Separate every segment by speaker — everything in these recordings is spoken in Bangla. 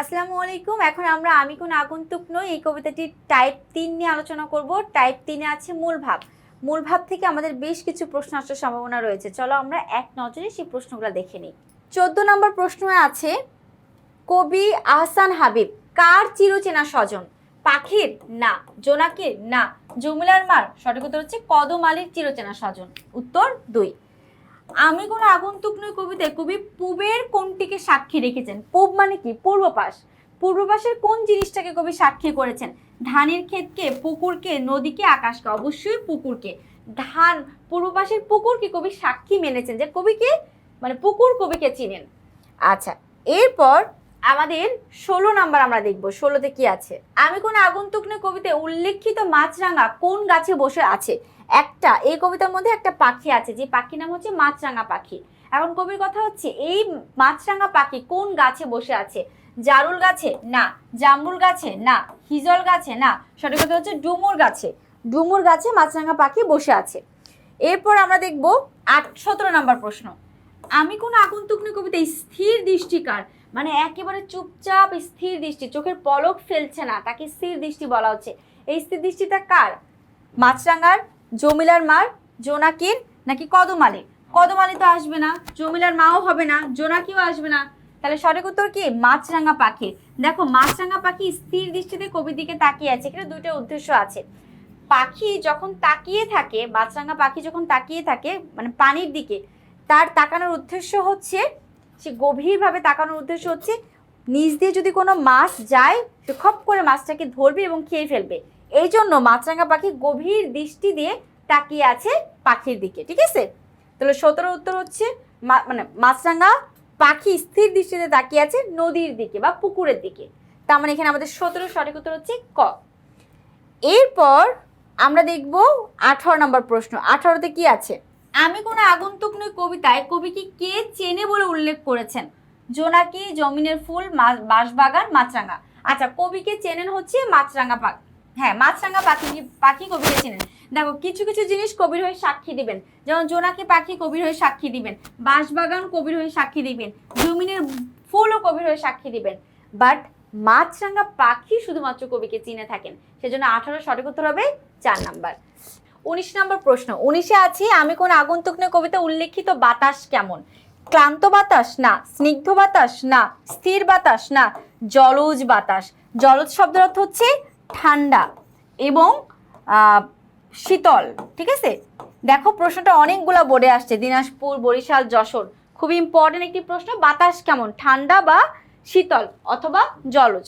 Speaker 1: আসসালামু আলাইকুম। এখন আমরা আমি কোন আগন্তুক নই, এই কবিতাটি টাইপ তিন নিয়ে আলোচনা করব। টাইপ তিনে আছে মূল ভাব। মূল ভাব থেকে আমাদের বেশ কিছু প্রশ্ন আসার সম্ভাবনা রয়েছে। চলো আমরা এক নজরে সেই প্রশ্নগুলো দেখে নিই। চোদ্দ নম্বর প্রশ্ন আছে, কবি আহসান হাবিব, কার চিরচেনা স্বজন? পাখির? না। জোনাকির? না। জমিলার মার? সঠিক উত্তর হচ্ছে কদম আলীর চিরচেনা স্বজন। উত্তর দুই। আমি কোনো আগন্তুক নই কবিতে কবি পূবের কোনটিকে সাক্ষী রেখেছেন? পূব মানে কি? পূর্ব পাশ। পূর্ব পাশের কোন জিনিসটাকে কবি সাক্ষী করেছেন? ধানের ক্ষেতকে, পুকুরকে, নদীকে, আকাশকে, অবশ্যই পুকুরকে। ধান, পূর্ব পাশের পুকুরকে কবি সাক্ষী মেনেছেন যে কবিকে মানে পুকুর কবিকে চিনেন। আচ্ছা এরপর আমাদের ষোলো নাম্বার আমরা দেখব, ষোলোতে কি আছে? আমি কোন আগন্তুক নই কবিতায় উল্লেখিত মাছরাঙা কোন গাছে বসে আছে? একটা, এই কবিতার মধ্যে একটা পাখি আছে, যে পাখির নাম হচ্ছে মাছরাঙা পাখি। এখন কবির কথা হচ্ছে, এই মাছরাঙা পাখি কোন গাছে বসে আছে? জারুল গাছে? না। জামরুল গাছে? না। হিজল গাছে? না। সঠিক কথা হচ্ছে ডুমুর গাছে। ডুমুর গাছে মাছরাঙা পাখি বসে আছে। এরপর আমরা দেখব আট, সতেরো নম্বর প্রশ্ন। আমি কোন আগন্তুক নই কবিতা স্থির দৃষ্টিকার মানে একেবারে চুপচাপ স্থির দৃষ্টি, চোখের পলক ফেলছে না, তাকে স্থির দৃষ্টি বলা হচ্ছে। এই স্থির দৃষ্টিটা কার? মাছরাঙার, জমিলার মার, জোনাকির নাকি কদম আলী কদম আলী তো আসবে না, জমিলার মাও হবে না, জোনাকিও আসবে না। তাহলে সঠিক উত্তর কি? মাছরাঙা পাখি। দেখো, মাছরাঙা পাখি স্থির দৃষ্টিতে কবির দিকে তাকিয়ে আছে, এখানে দুইটা উদ্দেশ্য আছে। পাখি যখন তাকিয়ে থাকে, মাছরাঙা পাখি যখন তাকিয়ে থাকে মানে পানির দিকে, তার তাকানোর উদ্দেশ্য হচ্ছে সে গভীরভাবে তাকানোর উদ্দেশ্য হচ্ছে নিচ দিয়ে যদি কোনো মাছ যায়, সে খপ করে মাছটাকে ধরবে এবং খেয়ে ফেলবে। এই জন্য মাছরাঙা পাখি গভীর দৃষ্টি দিয়ে তাকিয়ে আছে পাখির দিকে, ঠিক আছে? তাহলে সতেরো উত্তর হচ্ছে মানে মাছরাঙা পাখি স্থির দৃষ্টিতে তাকিয়ে আছে নদীর দিকে বা পুকুরের দিকে। তার মানে এখানে আমাদের সতেরো সঠিক উত্তর হচ্ছে ক। এরপর আমরা দেখব আঠারো নম্বর প্রশ্ন। আঠারোতে কি আছে? আমি কোনো আগন্তুক নই কবিতায়, কবিকে কে চেনে বলে উল্লেখ করেছেন? জোনাকি, জমিনের ফুল বাঁশবাগান, মাছরাঙা। আচ্ছা কবিকে চেনেন হচ্ছে মাছরাঙা পাখি হ্যাঁ মাছরাঙা পাখি পাখি কবিকে চেনেন? দেখো, কিছু কিছু জিনিস কবির হয়ে সাক্ষী দিবেন। যেমন জোনাকি পাখি কবির হয়ে সাক্ষী দিবেন, বাঁশবাগান কবির হয়ে সাক্ষী দিবেন, জমিনের ফুলও কবির হয়ে সাক্ষী দিবেন। বাট মাছরাঙা পাখি শুধুমাত্র কবিকে চিনে থাকেন। সেজন্য আঠারো সঠিক উত্তর হবে চার নাম্বার। উনিশ নম্বর প্রশ্ন। উনিশে আছি, আমি কোন আগন্তুক নিয়ে কবিতা উল্লেখিত বাতাস কেমন? ক্লান্ত বাতাস না, স্নিগ্ধ বাতাস না, স্থির বাতাস না, জলজ বাতাস। জলজ শব্দের অর্থ হচ্ছে ঠান্ডা এবং শীতল, ঠিক আছে? দেখো প্রশ্নটা অনেকগুলো বোর্ডে আসছে, দিনাজপুর, বরিশাল, যশোর। খুব ইম্পর্টেন্ট একটি প্রশ্ন, বাতাস কেমন? ঠান্ডা বা শীতল অথবা জলজ।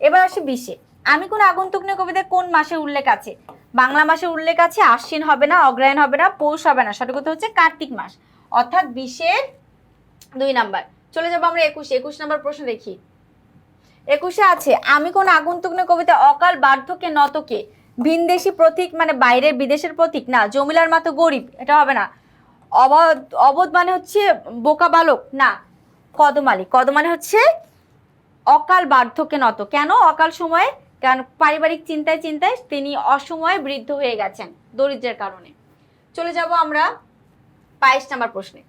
Speaker 1: এবার আসে বিশে। আমি কোন আগন্তুক নিয়ে কবিতায় কোন মাসে উল্লেখ আছে? বাংলা মাসে উল্লেখ আছে, আশ্বিন হবে না অগ্রায়ণ হবে না, পৌষ হবে না। সঠিক কথা হচ্ছে কার্তিক মাস। অর্থাৎ বিশের দুই নাম্বার। চলে যাব আমরা একুশে। একুশ নাম্বার প্রশ্ন দেখি। একুশে আছে, আমি কোন আগন্তুক নিয়ে কবিতা অকাল বার্ধক্যে নতকে? ভিনদেশি প্রতীক মানে বাইরের বিদেশের প্রতীক? না, জমিলার মতো গরিব, এটা হবে না। অবধ অবধ মানে হচ্ছে বোকা বালক? না, কদমালি। কদমালি হচ্ছে অকাল বার্ধক্যে নত। কেন? অকাল সময়ে কারণ পারিবারিক চিন্তায় চিন্তায় তিনি অসময়ে বৃদ্ধ হয়ে গেছেন দরিদ্রের কারণে। চলে যাব আমরা বাইশ নাম্বার প্রশ্নে।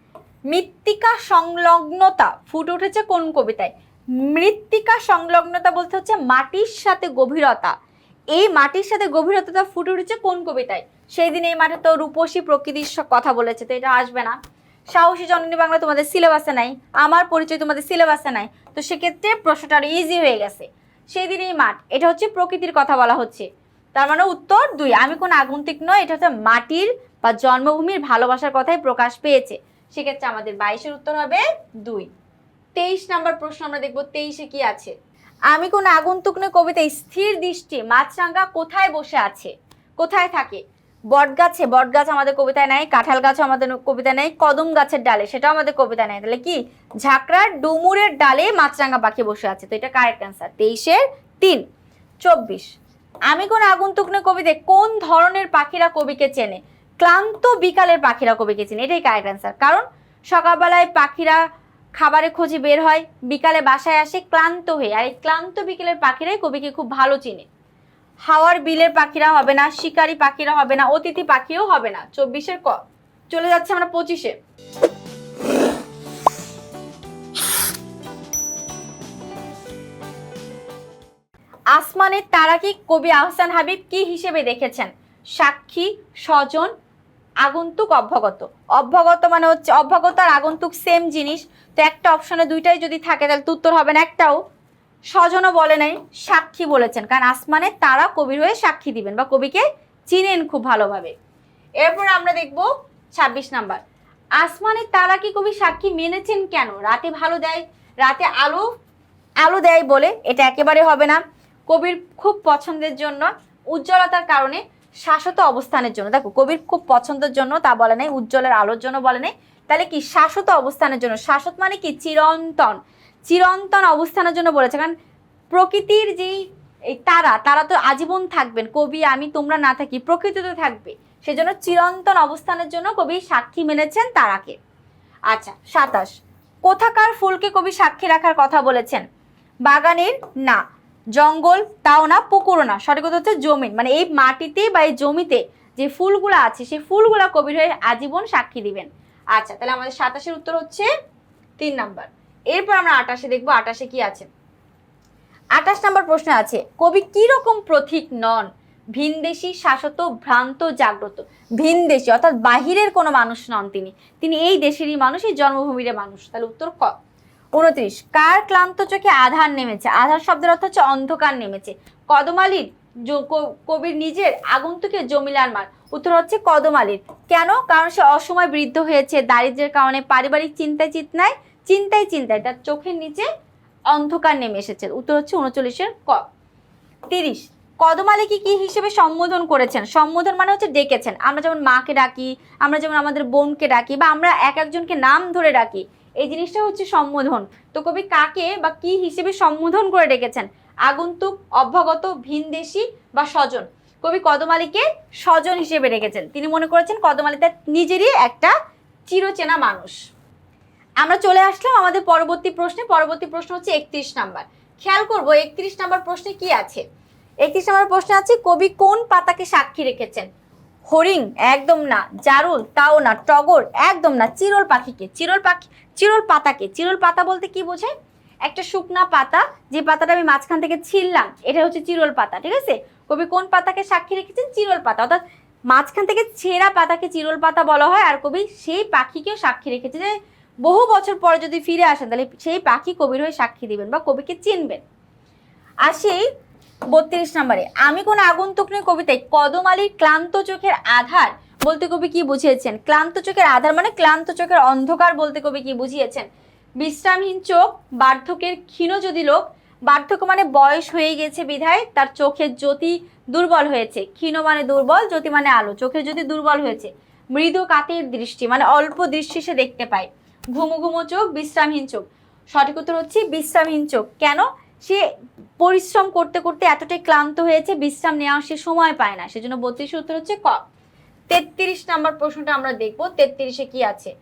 Speaker 1: মৃত্তিকা সংলগ্নতা ফুটে উঠেছে কোন কবিতায়? মৃত্তিকা সংলগ্নতা বলতে হচ্ছে মাটির সাথে গভীরতা। এই মাটির সাথে গভীরতা ফুটে উঠেছে কোন কবিতায়? সেই দিন এই মাঠে তো রূপসী প্রকৃতির কথা বলেছে, তো এটা আসবে না। সাহসী জননী বাংলা তোমাদের সিলেবাসে নাই, আমার পরিচয় তোমাদের সিলেবাসে নাই, তো সেক্ষেত্রে প্রশ্নটা আরও ইজি হয়ে গেছে। সেই দিন মাঠ। এটা হচ্ছে প্রকৃতির কথা বলা হচ্ছে। তার মানে উত্তর দুই। আমি কোন আগন্তুক নয়, এটা হচ্ছে মাটির বা জন্মভূমির ভালোবাসার কথাই প্রকাশ পেয়েছে। সেক্ষেত্রে আমাদের বাইশের উত্তর হবে দুই। তেইশ নাম্বার প্রশ্ন আমরা দেখব, তেইশে কি আছে? আমি কোন আগন্তুক নয় কবিতায় স্থির দৃষ্টি মাছরাঙ্গা কোথায় বসে আছে? কোথায় থাকে? বটগাছে, বটগাছ আমাদের কবিতায় নাই, কাঁঠাল গাছও আমাদের কবিতা নাই, কদম গাছের ডালে, সেটাও আমাদের কবিতা নাই। তাহলে কি? ঝাঁকড়ার ডুমুরের ডালে মাছরাঙ্গা পাখি বসে আছে। তো এটা কারেক্ট অ্যান্সার তেইশের তিন। চব্বিশ। আমি কোন আগন্তুক নয় কবিতায় কোন ধরনের পাখিরা কবিকে চেনে? ক্লান্ত বিকালের পাখিরা কবিকে চেনে, এটাই কারেক্ট অ্যান্সার কারণ সকালবেলায় পাখিরা খাবারে খোঁজে বের হয়, বিকালে বাসায় আসে ক্লান্ত হয়ে। আর এই ক্লান্ত বিকেলের পাখিরাই কবিকে খুব ভালো চিনে। হাওয়ার বিলের পাখিরা হবে না, শিকারি পাখিরা হবে না, অতিথি পাখিও হবে না। চব্বিশের ক চলে যাচ্ছে আমরা পঁচিশে। আসমানের তারাকে কবি আহসান হাবিব কি হিসেবে দেখেছেন? সাক্ষী, স্বজন, আগন্তুক, অভ্যাগত। অভ্যাগত মানে হচ্ছে অভ্যাগত আর আগন্তুক সেম জিনিস। তো একটা অপশনে দুইটাই যদি থাকে, তাহলে উত্তর হবে না, একটাও। স্বজনও বলে নাই, সাক্ষী বলেছেন। কারণ আসমানের তারা কবির হয়ে সাক্ষী দিবেন বা কবিকে চিনেন খুব ভালোভাবে। এরপর আমরা দেখব ছাব্বিশ নাম্বার। আসমানের তারা কি কবি সাক্ষী মেনেছেন কেন? রাতে ভালো দেয়, রাতে আলো আলো দেয় বলে এটা একেবারে হবে না। কবির খুব পছন্দের জন্য, উজ্জ্বলতার কারণে শাশ্বত অবস্থানের জন্য। দেখো, কবির খুব পছন্দের জন্য তা বলে নাই, উজ্জ্বলের আলোর জন্য বলে নাই। তাহলে কি শাশ্বত অবস্থানের জন্য? শাশ্বত মানে কি? চিরন্তন। চিরন্তন অবস্থানের জন্য বলেছে। কারণ প্রকৃতির যেই এই তারা তারা তো আজীবন থাকবেন। কবি, আমি, তোমরা না থাকি প্রকৃতিতে থাকবে। সেজন্য চিরন্তন অবস্থানের জন্য কবি সাক্ষী মেনেছেন তারাকে। আচ্ছা সাতাশ। কোথাকার ফুলকে কবি সাক্ষী রাখার কথা বলেছেন? বাগানের না, জঙ্গল তাও না পুকুরও না। সঠিক কথা হচ্ছে জমিন। মানে এই মাটিতে বা এই জমিতে যে ফুলগুলো আছে, সেই ফুলগুলা কবির হয়ে আজীবন সাক্ষী দিবেন। আচ্ছা তাহলে আমাদের সাতাশের উত্তর হচ্ছে তিন নাম্বার। এরপর আমরা আটাশে দেখব আটাশে কি আছে। আঠাশ নাম্বার প্রশ্ন আছে, কবি কি রকম প্রতীক নন? ভিনদেশি, শাসত, ভ্রান্ত, জাগ্রত। ভিনদেশি, অর্থাৎ বাহিরের কোনো মানুষ নন তিনি। তিনি এই দেশেরই মানুষ, এই জন্মভূমির মানুষ। তাহলে উত্তর ক? উনত্রিশ, কার ক্লান্ত চোখে আধার নেমেছে? আধার শব্দের অর্থ হচ্ছে অন্ধকার নেমেছে। কদমালির কবির নিজের আগন্তুকে জমিলার মার। উত্তর হচ্ছে কদমালির। কেন? কারণ সে অসময় বৃদ্ধ হয়েছে। দারিদ্র্যের কারণে পারিবারিক চিন্তায় চিন্তায় চিন্তায় চিন্তায় তার চোখের নিচে অন্ধকার নেমে এসেছে। উত্তর হচ্ছে উনচল্লিশের ক। তিরিশ, কদমালিকে কি হিসেবে সম্বোধন করেছেন? সম্বোধন মানে হচ্ছে ডেকেছেন। আমরা যেমন মাকে ডাকি, আমরা যেমন আমাদের বোনকে ডাকি, বা আমরা এক একজনকে নাম ধরে ডাকি, এই জিনিসটা হচ্ছে সম্বোধন। তো কবি কাকে বা কি হিসেবে সম্বোধন করে ডেকেছেন? আগন্তুক, অভ্যাগত, ভিনদেশি বা স্বজন। কবি কদমালিকে স্বজন হিসেবে রেখেছেন তিনি মনে করেছেন কদমালি তার নিজেরই একটা চিরচেনা মানুষ। আমরা চলে আসলাম আমাদের পরবর্তী প্রশ্নে। পরবর্তী প্রশ্ন হচ্ছে একত্রিশ নাম্বার। খেয়াল করব, একত্রিশ নাম্বার প্রশ্নে কি আছে? একত্রিশ নাম্বার প্রশ্ন আছে, কবি কোন পাতাকে সাক্ষী রেখেছেন? হরিং একদম না, জারুল তাও না, টগর একদম না, চিরল পাখিকে, চিরল পাখি, চিরল পাতাকে। চিরল পাতা বলতে কি বোঝায়? একটা শুকনা পাতা, যে পাতাটা আমি মাঝখান থেকে ছিললাম এটা হচ্ছে চিরল পাতা, ঠিক আছে? কবি কোন পাতাকে সাক্ষী রেখেছেন? চিরল পাতা। অর্থাৎ মাঝখান থেকে ছেঁড়া পাতাকে চিরল পাতা বলা হয়, আর কবি সেই পাখিকেও সাক্ষী রেখেছে যে বহু বছর পরে যদি ফিরে আসেন, তাহলে সেই পাখি কবির হয়ে সাক্ষী দিবেন বা কবিকে চিনবেন। আসি বত্রিশ নম্বরে, আমি কোন আগন্তুক নই কবিতায়, কদম আলীর ক্লান্ত চোখের আধার বলতে কবি কি বুঝিয়েছেন? ক্লান্ত চোখের আধার মানে ক্লান্ত চোখের অন্ধকার বলতে কবি কি বুঝিয়েছেন? বিশ্রামহীন চোখ, বার্ধক্যের ক্ষীণ যদি লোক, বার্ধক্য মানে বয়স হয়ে গেছে বিধায়, তার চোখের জ্যোতি দুর্বল হয়েছে। ক্ষীণ মানে দুর্বল, জ্যোতি মানে আলো, চোখের জ্যোতি দুর্বল হয়েছে। মৃদু কাতের দৃষ্টি মানে অল্প দৃষ্টি সে দেখতে পায়। ঘুমো ঘুমো চোখ, বিশ্রামহীন চোখ। সঠিক উত্তর হচ্ছে বিশ্রামহীন চোখ। কেন? সে পরিশ্রম করতে করতে এতটাই ক্লান্ত হয়েছে, বিশ্রাম নেওয়ার সে সময় পায় না। সেজন্য বত্রিশ উত্তর হচ্ছে ক। তেত্রিশ নাম্বার প্রশ্নটা আমরা দেখব, তেত্রিশে কি আছে?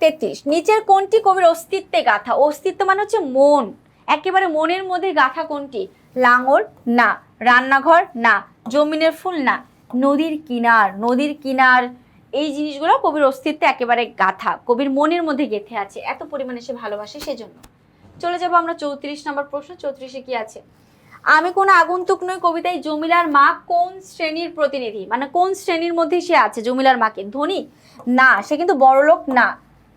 Speaker 1: তেত্রিশ, নিচের কোনটি কবির অস্তিত্বে গাথা? অস্তিত্ব মানে হচ্ছে মন। একেবারে মনের মধ্যে গাথা কোনটি? লাঙল? না। রান্নাঘর? না। জমিনের ফুল? না। নদীর কিনার। নদীর কিনার এই জিনিসগুলো কবির অস্তিত্বে একেবারে গাথা, কবির মনের মধ্যে গেথে আছে, এত পরিমাণে সে ভালোবাসে সেজন্য। চলে যাব আমরা চৌত্রিশ নম্বর প্রশ্ন, চৌত্রিশে কি আছে? আমি কোনো আগন্তুক নই কবিতায় জমিলার মা কোন শ্রেণির প্রতিনিধি? মানে কোন শ্রেণির মধ্যে সে আছে, জমিলার মাকে? ধনী? না, সে কিন্তু বড়লোক না।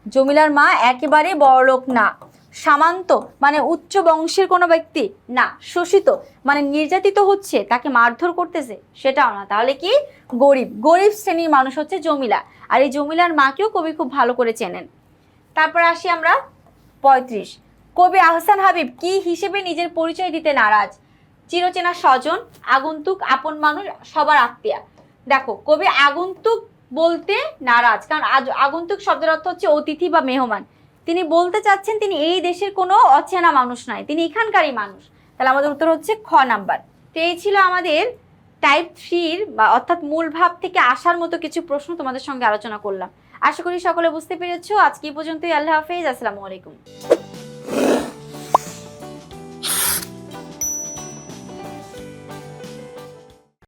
Speaker 1: জমিলার মা একেবারে বড়লোক না। সামান্ত মানে উচ্চ বংশের কোনো ব্যক্তি, না, শোষিত মানে নির্যাতিত হচ্ছে, তাকে মারধর করতেছে, সেটাও না। তাহলে কি? গরিব গরিব শ্রেণির মানুষ হচ্ছে জমিলা। আর এই জমিলার মাকেও কবি খুব ভালো করে চেনেন। তারপর আসি আমরা পঁয়ত্রিশ। কবি আহসান হাবিব কি হিসেবে নিজের পরিচয় দিতে নারাজ? চিরচেনা স্বজন, আগন্তুক আপন মানুষ, সবার আত্মীয়া। দেখো, কবি আগন্তুক বলতে নারাজ, কারণ আগন্তুক শব্দের অর্থ হচ্ছে অতিথি বা মেহমান। তিনি বলতে চাচ্ছেন তিনি এই দেশের কোনো অচেনা মানুষ নয়, তিনি এখানকারই মানুষ। তাহলে আমাদের উত্তর হচ্ছে খ নাম্বার। তো এই ছিল আমাদের টাইপ থ্রির বা অর্থাৎ মূল ভাব থেকে আসার মতো কিছু প্রশ্ন তোমাদের সঙ্গে আলোচনা করলাম। আশা করি সকলে বুঝতে পেরেছ। আজকে এই পর্যন্তই। আল্লাহ হাফেজ। আসসালামু আলাইকুম।